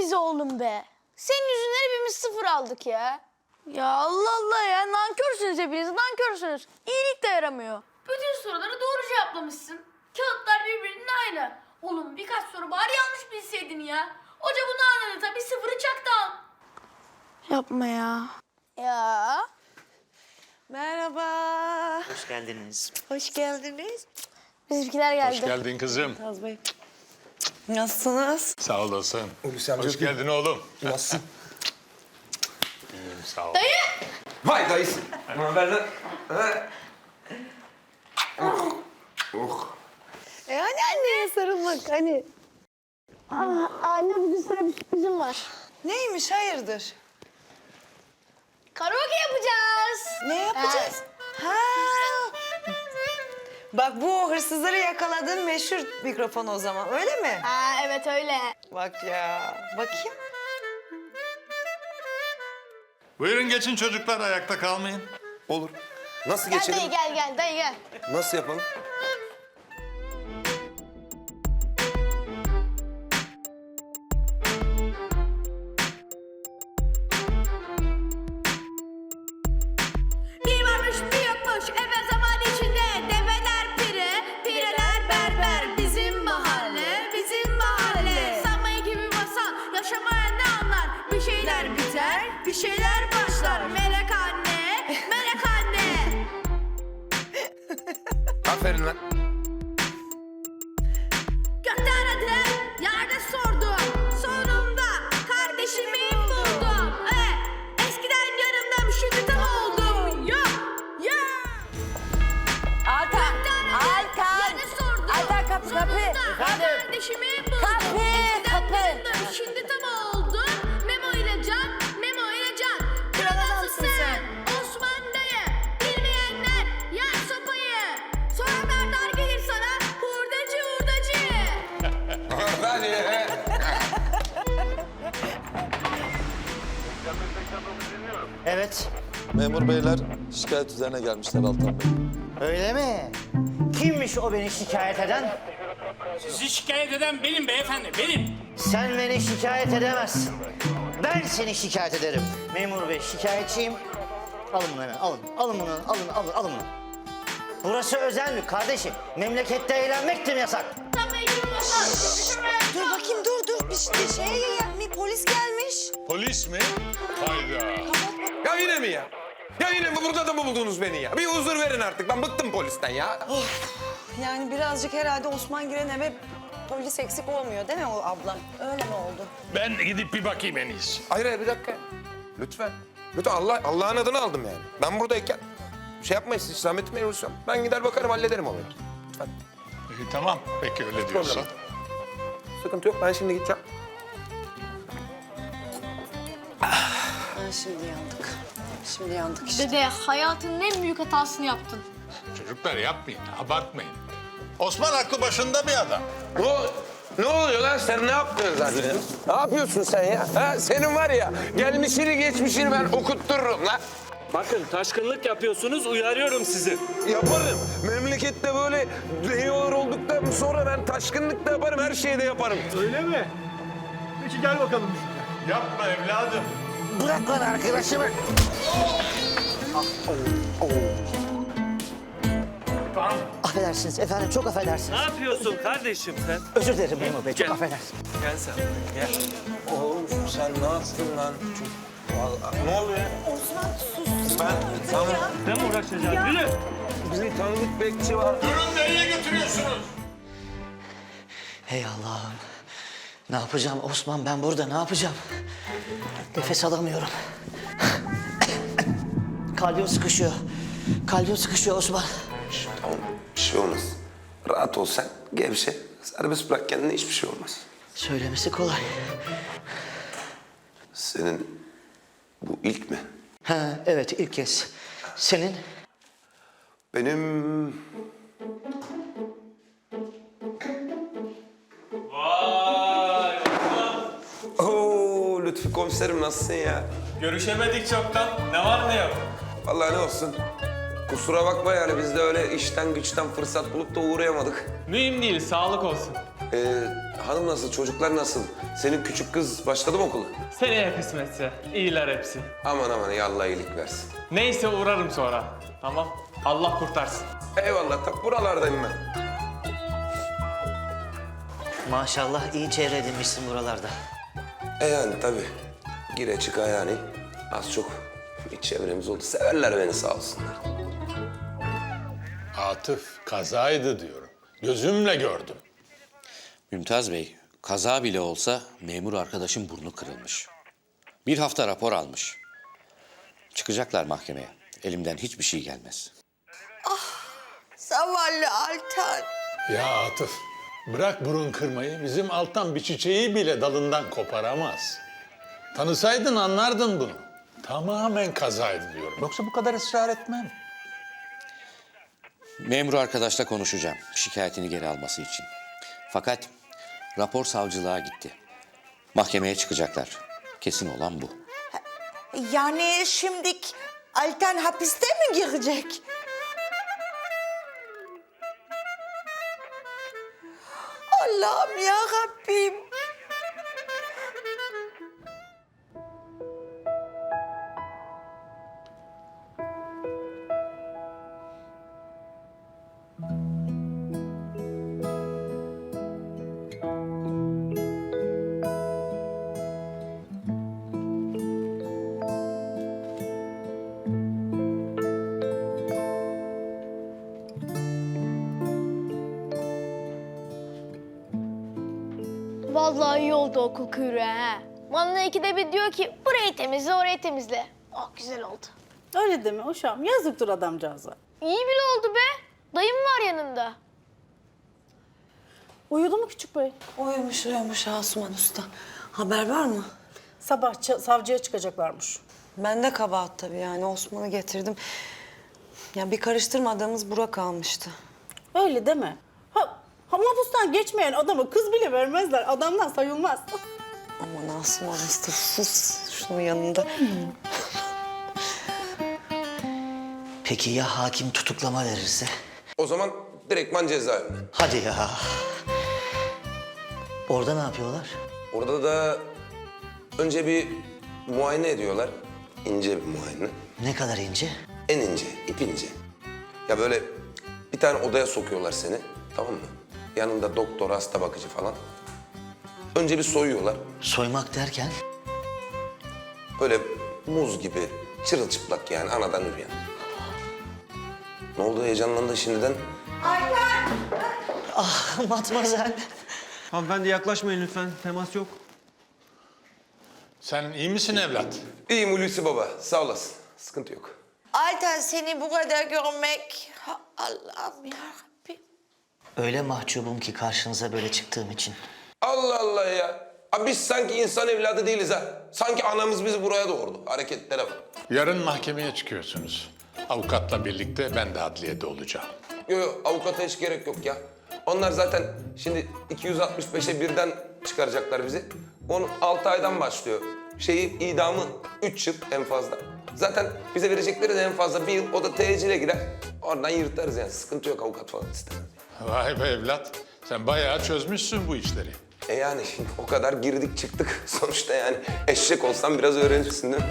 bizi oğlum be. Senin yüzünden hepimiz sıfır aldık ya. Ya Allah Allah ya nankörsünüz hepiniz nankörsünüz. İyilik de yaramıyor. Bütün soruları doğru cevaplamışsın. Kağıtlar birbirinin aynı. Oğlum birkaç soru bari yanlış bilseydin ya. Hoca bunu anladı tabii sıfırı çaktı al. Yapma ya. Ya. Merhaba. Hoş geldiniz. Hoş geldiniz. Bizimkiler geldi. Hoş geldin kızım. Taz Bey. Nasılsınız? Sağ olasın. Hulusi amca Hoş geldin oğlum. Nasılsın? İyiyim, sağ ol. Vay dayısı. Ne haber lan? Ha? Oh. Oh. E hani anneye sarılmak hani. Anne bugün sana bir sürprizim var. Neymiş hayırdır? Karaoke yapacağız. Ne yapacağız? Bak bu hırsızları yakaladığın meşhur mikrofon o zaman öyle mi? Ha evet öyle. Bak ya. Bakayım. Buyurun geçin çocuklar ayakta kalmayın. Olur. Nasıl Gel geçelim? dayı gel gel dayı gel. Nasıl yapalım? Şeyler başlar. Melek anne, melek anne. Aferin lan. Gökte aradım, yerde sordum. Sonunda kardeşimi buldum. Eh, eskiden yanımda şimdi tam oldum. Yok, yok. Altan. Altan. Yerde sordum. Altan kapı kapı. Sonunda kardeşimi Evet. Memur beyler şikayet üzerine gelmişler Altan Bey. Öyle mi? Kimmiş o beni şikayet eden? Sizi şikayet eden benim beyefendi, benim. Sen beni şikayet edemezsin. Ben seni şikayet ederim. Memur bey şikayetçiyim. Alın bunu hemen alın. Alın bunu alın alın alın bunu. Burası özel mülk kardeşim. Memlekette eğlenmek de mi yasak? Dur bakayım dur dur. Bir şey, şey mi polis gelmiş. Polis mi? Hayda. Ya yine mi ya? Ya yine mi? Burada da mı buldunuz beni ya? Bir huzur verin artık. Ben bıktım polisten ya. Yani birazcık herhalde Osman giren eve polis eksik olmuyor değil mi o ablam? Öyle mi oldu? Ben gidip bir bakayım en iyisi. Hayır hayır bir dakika. Lütfen. Lütfen Allah Allah'ın adını aldım yani. Ben buradayken şey yapmayın siz zahmet etmeyin amca. Ben gider bakarım hallederim olayı. Lütfen. İyi, tamam peki öyle diyorsan. Sıkıntı yok. Ben şimdi gideceğim. Şimdi yandık. Şimdi yandık işte. Dede hayatının en büyük hatasını yaptın. Çocuklar yapmayın abartmayın. Osman aklı başında bir adam. Ne, ol- ne oluyor lan sen ne yaptın zaten? Ne yapıyorsun sen ya? Ha, senin var ya gelmişini geçmişini ben okuttururum lan. Bakın taşkınlık yapıyorsunuz, uyarıyorum sizi. Yaparım. Memlekette böyle deyiyor olduktan sonra ben taşkınlık da yaparım, her şeyi de yaparım. Öyle mi? Peki gel bakalım. Yapma evladım. Bırak lan arkadaşımı. Affedersiniz efendim çok affedersiniz. Ne yapıyorsun kardeşim sen? Özür dilerim memur bey çok affedersiniz. Gel sen, gel. Oğlum sen ne yaptın lan? Vallahi, ne oluyor? Osman sus. Ben tamam. Ben mi uğraşacağım? Yürü. Bizim tanıdık bekçi var. Durun nereye götürüyorsunuz? Hey Allah'ım. Ne yapacağım Osman ben burada ne yapacağım? Nefes alamıyorum. Kalbim sıkışıyor. Kalbim sıkışıyor Osman. Tamam, bir şey olmaz. Rahat ol sen, gevşe. Serbest bırak kendini, hiçbir şey olmaz. Söylemesi kolay. Senin bu ilk mi? Ha, evet ilk kez. Senin? Benim... komiserim nasılsın ya? Görüşemedik çoktan. Ne var ne yok? Vallahi ne olsun. Kusura bakma yani biz de öyle işten güçten fırsat bulup da uğrayamadık. Mühim değil, sağlık olsun. Ee, hanım nasıl, çocuklar nasıl? Senin küçük kız başladı mı okula? Seneye kısmetse. İyiler hepsi. Aman aman ya Allah iyilik versin. Neyse uğrarım sonra. Tamam. Allah kurtarsın. Eyvallah, tak buralardayım ben. Maşallah iyi çevre edinmişsin buralarda. E yani tabii. Gire çıka yani. Az çok bir çevremiz oldu. Severler beni sağ olsunlar. Atıf kazaydı diyorum. Gözümle gördüm. Mümtaz Bey, kaza bile olsa memur arkadaşın burnu kırılmış. Bir hafta rapor almış. Çıkacaklar mahkemeye. Elimden hiçbir şey gelmez. Zavallı Altan. Ya Atıf bırak burun kırmayı bizim alttan bir çiçeği bile dalından koparamaz. Tanısaydın anlardın bunu. Tamamen kazaydı diyorum. Yoksa bu kadar ısrar etmem. Memur arkadaşla konuşacağım şikayetini geri alması için. Fakat rapor savcılığa gitti. Mahkemeye çıkacaklar. Kesin olan bu. Yani şimdi Altan hapiste mi girecek? Allah'ım ya Rabbim. Vallahi iyi oldu okul kuyruğu ha. Bana ikide bir diyor ki burayı temizle orayı temizle. Oh güzel oldu. Öyle deme uşağım. Yazıktır adamcağıza. İyi bile oldu be. Dayım var yanında. Uyudu mu küçük bey? Uyumuş uyumuş Asuman Usta. Haber var mı? Sabah savcıya çıkacaklarmış. Ben de kabahat tabii yani Osman'ı getirdim. Ya bir karıştırmadığımız Burak almıştı. Öyle deme. Mahpustan geçmeyen adama kız bile vermezler. Adamdan sayılmaz. Aman Asuman Usta sus şunun yanında. Peki ya hakim tutuklama verirse? O zaman direktman cezaevine. Hadi ya. Orada ne yapıyorlar? Orada da önce bir muayene ediyorlar. İnce bir muayene. Ne kadar ince? En ince, ip ince. Ya böyle bir tane odaya sokuyorlar seni, tamam mı? Yanında doktor, hasta bakıcı falan. Önce bir soyuyorlar. Soymak derken? Böyle muz gibi, çırılçıplak yani anadan üreyen. Ne oldu heyecanlandın şimdiden? Ah matmazel. Hanımefendi yaklaşmayın lütfen. Temas yok. Sen iyi misin evlat? İyiyim Hulusi baba, sağ olasın. Sıkıntı yok. Altan seni bu kadar görmek Allah'ım ya. Öyle mahcubum ki karşınıza böyle çıktığım için. Allah Allah ya. Abi biz sanki insan evladı değiliz ha. Sanki anamız bizi buraya doğurdu. Hareketlere bak. Yarın mahkemeye çıkıyorsunuz. Avukatla birlikte ben de adliyede olacağım. Yok yok avukata hiç gerek yok ya. Onlar zaten şimdi 265'e birden çıkaracaklar bizi. Onun 6 aydan başlıyor. Şeyi idamı 3 yıl en fazla. Zaten bize verecekleri de en fazla bir yıl. O da tecile gider. Oradan yırtarız yani. Sıkıntı yok avukat falan istemem. Vay be evlat. Sen bayağı çözmüşsün bu işleri. E yani o kadar girdik çıktık sonuçta yani. Eşek olsam biraz öğrenirsin değil mi?